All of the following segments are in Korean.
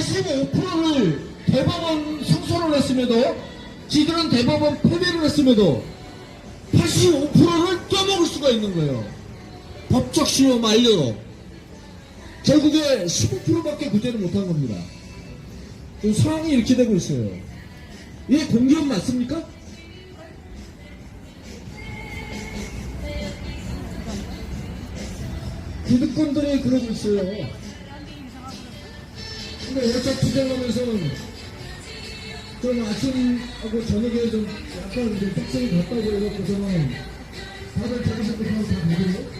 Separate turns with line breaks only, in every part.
85%를 대법원 승소를 했음에도 지들은 대법원 패배를 했음에도 85%를 껴먹을 수가 있는 거예요. 법적 시효 만료로. 결국에 15%밖에 구제를 못한 겁니다. 지금 상황이 이렇게 되고 있어요. 이게 공기업 맞습니까? 기득권들이 그러고 있어요. 근데 월차 투쟁하면서는 좀 아침하고 저녁에 좀 약간 이제 특성이 같다고 해갖고서는 다들 자기들 그냥 다 보고요.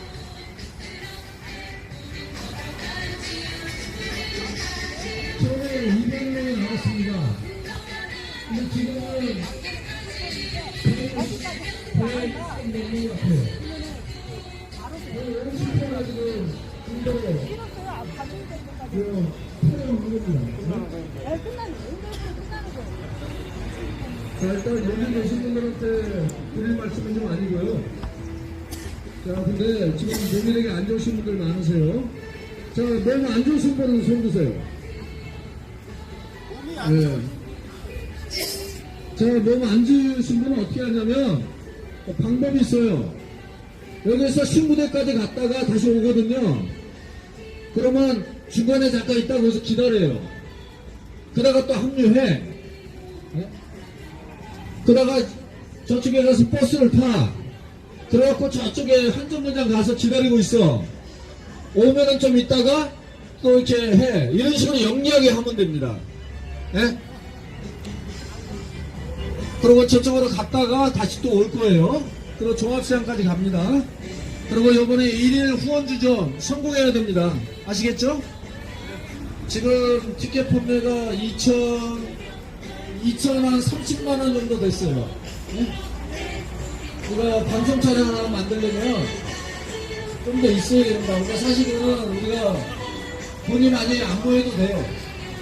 처음에 200명이 나왔습니다. 근데 지금은 100명 같아요. 실패가지고 그 촬영을 합니다. 자, 일단 여기 계신 분들한테 드릴 말씀은 좀 아니고요. 자, 근데 지금 몸이되게 안 좋으신 분들 많으세요. 자, 몸 안 좋으신 분은 손 드세요. 네. 자, 몸 안 좋으신 분은 어떻게 하냐면, 어, 방법이 있어요. 여기서 신부대까지 갔다가 다시 오거든요. 그러면 중간에 잠깐 있다가 거기서 기다려요. 그러다가 또 합류해. 네? 그러다가 저쪽에 가서 버스를 타. 그래갖고 저쪽에 한정거장 가서 기다리고 있어. 오면은 좀 있다가 또 이렇게 해. 이런 식으로 영리하게 하면 됩니다. 예? 그리고 저쪽으로 갔다가 다시 또 올 거예요. 그리고 종합시장까지 갑니다. 그리고 요번에 1일 후원주점 성공해야 됩니다. 아시겠죠? 지금 티켓 판매가 2천, 2천 한 30만 원 정도 됐어요. 네? 우리가 방송 촬영 만들려면 좀 더 있어야 된다. 그러니까 사실은 우리가 돈이 많이 안 모여도 돼요.